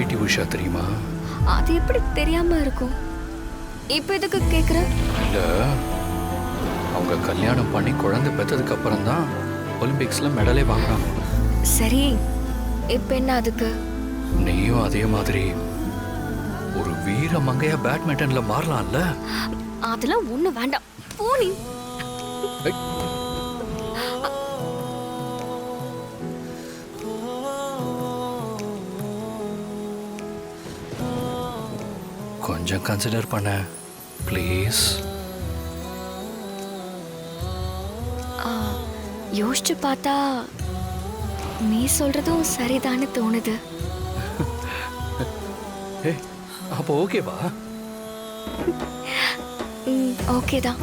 பிடி உஷா தெரியுமா? அது எப்படி தெரியாம இருக்கும்? இப்போ எதுக்கு கேக்குற? இல்ல அவங்க கல்யாணம் பண்ணி குழந்தை பெற்றதுக்கு அப்புறம் தான் ஒலிம்பிக்ஸ்ல மெடலே வாங்கினாங்க சரி இப்போ என்ன அதுக்கு? நீயும் அதே மாதிரி ஒரு வீர மங்கையா பேட்மிண்டன்ல மாறலாம்ல? அதெல்லாம் ஒண்ணு வேண்டாம். போனி கொஞ்சம் கன்சிடர் பண்ண. ப்ளீஸ் யோசிச்சு பார்த்தா நீ சொல்றதும் சரிதான்னு தோணுது. அப்போ ஓகேவா ஓகே தான்.